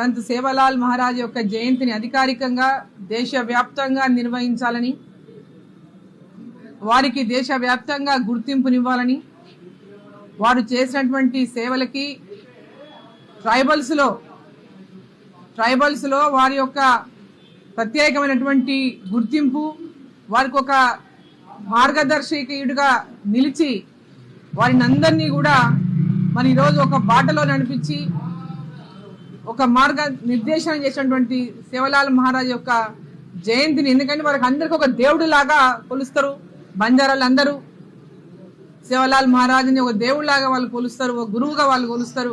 సంత్ సేవలాల్ మహారాజ్ యొక్క జయంతిని అధికారికంగా దేశవ్యాప్తంగా నిర్వహించాలని వారికి దేశవ్యాప్తంగా గుర్తింపునివ్వాలని వారు చేసినటువంటి సేవలకి ట్రైబల్స్లో ట్రైబల్స్లో వారి యొక్క ప్రత్యేకమైనటువంటి గుర్తింపు వారికి ఒక మార్గదర్శకుడిగా నిలిచి వారిని అందరినీ కూడా మరి ఈరోజు ఒక బాటలో నడిపించి ఒక మార్గ నిర్దేశనం చేసినటువంటి శివలాల్ మహారాజ్ యొక్క జయంతిని ఎందుకంటే వారికి అందరికి ఒక దేవుడు లాగా కొలుస్తారు బంజారాలు అందరూ సేవలాల్ మహారాజుని ఒక దేవుడిలాగా వాళ్ళు కొలుస్తారు ఒక గురువుగా వాళ్ళు కొలుస్తారు.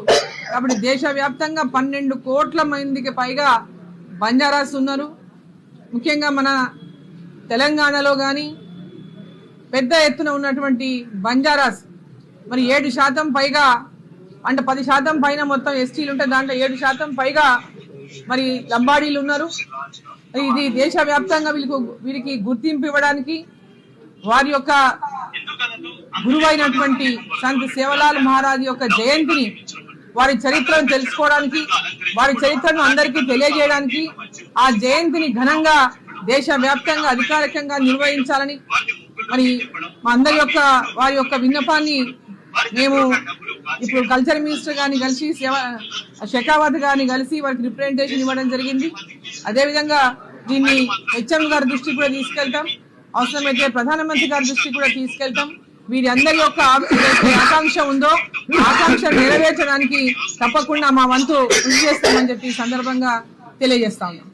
కాబట్టి దేశవ్యాప్తంగా పన్నెండు కోట్ల మందికి పైగా బంజారాస్ ఉన్నారు. ముఖ్యంగా మన తెలంగాణలో కానీ పెద్ద ఎత్తున ఉన్నటువంటి బంజారాస్ మరి ఏడు శాతం పైగా అంటే పది శాతం పైన మొత్తం ఎస్టీలు ఉంటే దాంట్లో ఏడు శాతం పైగా మరి లంబాడీలు ఉన్నారు. ఇది దేశవ్యాప్తంగా వీళ్ళకు వీరికి గుర్తింపు ఇవ్వడానికి వారి యొక్క గురువైనటువంటి సంత సేవలాల్ మహారాజ్ యొక్క జయంతిని వారి చరిత్రను తెలుసుకోవడానికి వారి చరిత్రను అందరికీ తెలియజేయడానికి ఆ జయంతిని ఘనంగా దేశవ్యాప్తంగా అధికారికంగా నిర్వహించాలని మరి మా అందరి యొక్క వారి యొక్క విన్నపాన్ని మేము ఇప్పుడు కల్చర్ మినిస్టర్ గారిని కలిసి సేవ షెకావత్ గారిని కలిసి వారికి రిప్రజెంటేషన్ ఇవ్వడం జరిగింది. అదేవిధంగా దీన్ని హెచ్ఎం గారి దృష్టికి కూడా తీసుకెళ్తాం. అవసరమైతే ప్రధానమంత్రి గారి దృష్టికి కూడా తీసుకెళ్తాం. వీరి అందరి యొక్క ఆకాంక్ష ఉందో ఆకాంక్ష నెరవేర్చడానికి తప్పకుండా మా వంతు కృషి చేస్తామని చెప్పి సందర్భంగా తెలియజేస్తా ఉన్నాం.